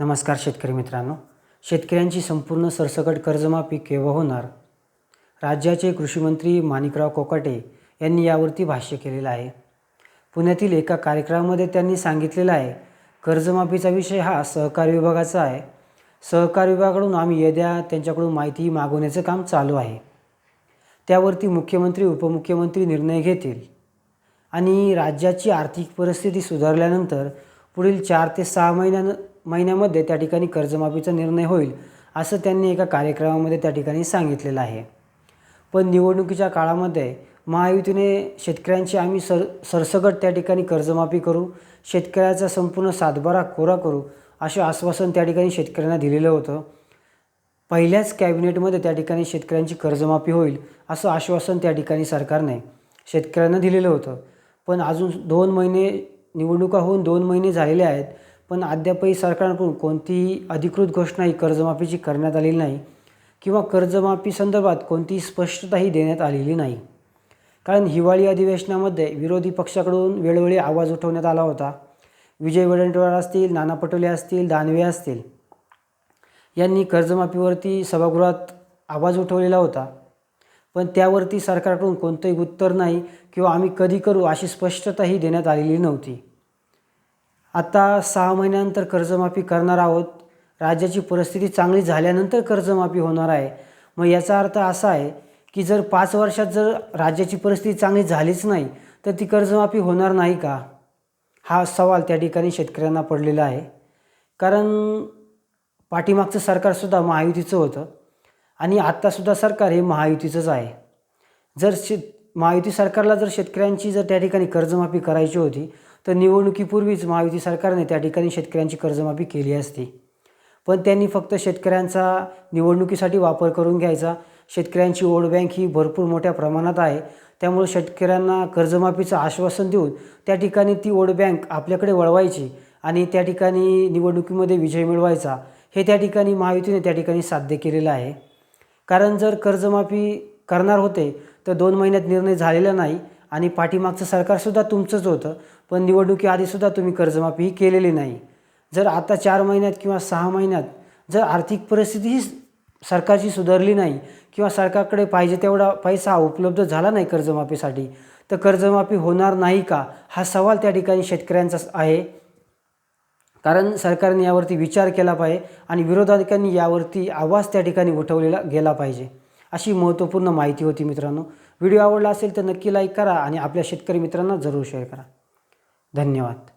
नमस्कार शेतकरी मित्रांनो. शेतकऱ्यांची संपूर्ण सरसकट कर्जमाफी केव्हा होणार? राज्याचे कृषीमंत्री माणिकराव कोकाटे यांनी यावरती भाष्य केलेलं आहे. पुण्यातील एका कार्यक्रमामध्ये त्यांनी सांगितलेलं आहे कर्जमाफीचा विषय हा सहकार विभागाचा आहे. सहकार विभागाकडून आम्ही येद्या त्यांच्याकडून माहिती मागवण्याचं काम चालू आहे. त्यावरती मुख्यमंत्री उपमुख्यमंत्री निर्णय घेतील. आणि राज्याची आर्थिक परिस्थिती सुधारल्यानंतर पुढील चार ते सहा महिन्यानं महिन्यामध्ये त्या ठिकाणी कर्जमाफीचा निर्णय होईल असं त्यांनी एका कार्यक्रमामध्ये त्या ठिकाणी सांगितलेलं आहे. पण निवडणुकीच्या काळामध्ये महायुतीने शेतकऱ्यांची आम्ही सर सरसगट त्या ठिकाणी कर्जमाफी करू शेतकऱ्याचा संपूर्ण सातबारा कोरा करू असे आश्वासन त्या ठिकाणी शेतकऱ्यांना दिलेलं होतं. पहिल्याच कॅबिनेटमध्ये त्या ठिकाणी शेतकऱ्यांची कर्जमाफी होईल असं आश्वासन त्या ठिकाणी सरकारने शेतकऱ्यांना दिलेलं होतं. पण अजून दोन महिने निवडणुका होऊन दोन महिने झालेले आहेत पण अद्यापही सरकारकडून कोणतीही अधिकृत घोषणा ही कर्जमाफीची करण्यात आलेली नाही किंवा कर्जमाफी संदर्भात कोणतीही स्पष्टताही देण्यात आलेली नाही. कारण हिवाळी अधिवेशनामध्ये विरोधी पक्षाकडून वेळोवेळी आवाज उठवण्यात आला होता. विजय वडेट्टीवार असतील नाना पटोले असतील दानवे असतील. यांनी कर्जमाफीवरती सभागृहात आवाज उठवलेला होता. पण त्यावरती सरकारकडून कोणतंही उत्तर नाही किंवा आम्ही कधी करू अशी स्पष्टताही देण्यात आलेली नव्हती. आता सहा महिन्यानंतर कर्जमाफी करणार आहोत. राज्याची परिस्थिती चांगली झाल्यानंतर कर्जमाफी होणार आहे. मग याचा अर्थ असा आहे की जर पाच वर्षात जर राज्याची परिस्थिती चांगली झालीच नाही तर ती कर्जमाफी होणार नाही का? हा सवाल त्या ठिकाणी शेतकऱ्यांना पडलेला आहे. कारण पाठीमागचं सरकारसुद्धा महायुतीचं होतं आणि आत्तासुद्धा सरकार हे महायुतीचंच आहे. जर शेत महायुती सरकारला जर शेतकऱ्यांची जर त्या ठिकाणी कर्जमाफी करायची होती तर निवडणुकीपूर्वीच महायुती सरकारने त्या ठिकाणी शेतकऱ्यांची कर्जमाफी केली असती. पण त्यांनी फक्त शेतकऱ्यांचा निवडणुकीसाठी वापर करून घ्यायचा. शेतकऱ्यांची वोट बँक ही भरपूर मोठ्या प्रमाणात आहे. त्यामुळे शेतकऱ्यांना कर्जमाफीचं आश्वासन देऊन त्या ठिकाणी ती वोट बँक आपल्याकडे वळवायची आणि त्या ठिकाणी निवडणुकीमध्ये विजय मिळवायचा हे त्या ठिकाणी महायुतीने त्या ठिकाणी साध्य केलेलं आहे. कारण जर कर्जमाफी करणार होते तर दोन महिन्यात निर्णय झालेला नाही. आणि पाठीमागचं सरकारसुद्धा तुमचंच होतं पण निवडणुकीआधीसुद्धा तुम्ही कर्जमाफी ही केलेली नाही. जर आता चार महिन्यात किंवा सहा महिन्यात जर आर्थिक परिस्थिती ही सरकारची सुधारली नाही किंवा सरकारकडे पाहिजे तेवढा पैसा उपलब्ध झाला नाही कर्जमाफीसाठी तर कर्जमाफी होणार नाही का? हा सवाल त्या ठिकाणी शेतकऱ्यांचा आहे. कारण सरकारने यावरती विचार केला पाहिजे आणि विरोधकांनी यावरती आवाज त्या ठिकाणी उठवलेला गेला पाहिजे अशी महत्त्वपूर्ण माहिती होती मित्रांनो. व्हिडिओ आवडला असेल तर नक्की लाईक करा आणि आपल्या शेतकरी मित्रांना जरूर शेअर करा. धन्यवाद.